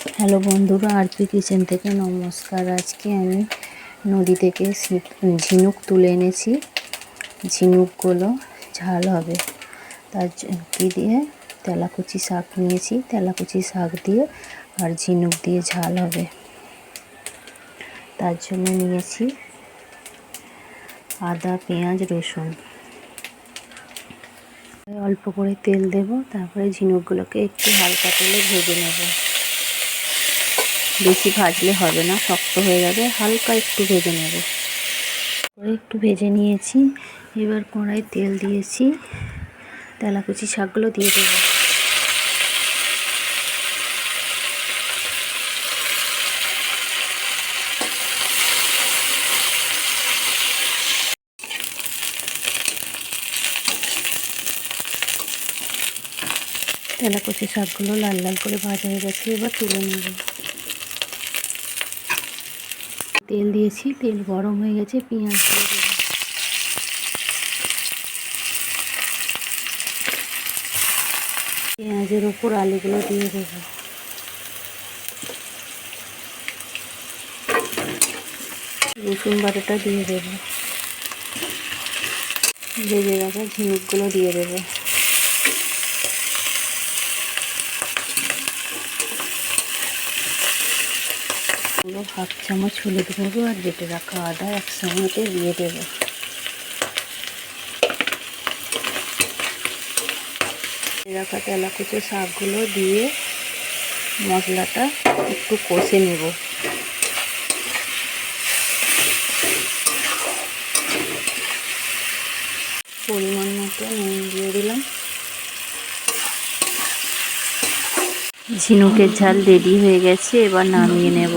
Hello বন্ধুরা RP kitchen থেকে নমস্কার। আজকে আমি নদী থেকে ঝিনুক তুলে এনেছি। ঝিনুকগুলো ঝাল হবে। তার কি দিয়ে? তেলাকুচি শাক নিয়েছি। তেলাকুচি শাক দিয়ে আর ঝিনুক দিয়ে ঝাল হবে। তার জন্য নিয়েছি আদা, পেঁয়াজ, রসুন। অল্প করে তেল দেব, তারপরে ঝিনুকগুলোকে একটু হালকা তেলে ভেজে নেব। বেশি ভাজলে হবে না, শক্ত হয়ে যাবে, হালকা একটু ভেজে নেব। একটু ভেজে নিয়েছি, এবার কড়াই তেল দিয়েছি, তেলাকুচি শাকগুলো দিয়ে দেবো। তেলাকুচি শাকগুলো লাল লাল করে ভাজা হয়ে গেছে, এবার তুলে নেব। তেল দিয়েছি, তেল গরম হয়ে গেছে, পেঁয়াজ পেঁয়াজের ওপর আলুগুলো দিয়ে দেবো। রসুন বাটাটা দিয়ে দেবো। ভেজে রাখা ঝিনুকগুলো দিয়ে দেবো। পুরো হাফ চামচ হলুদ গুঁড়ো আর বেটে রাখা আদা একসঙ্গে দিয়ে দেবো। রাখা তেলাকুচো শাকগুলো দিয়ে মশলাটা একটু কষে নেব। পরিমাণ মতো নুন দিয়ে দিলাম। ঝিনুকের ঝাল রেডি হয়ে গেছে এবার নামিয়ে নেব।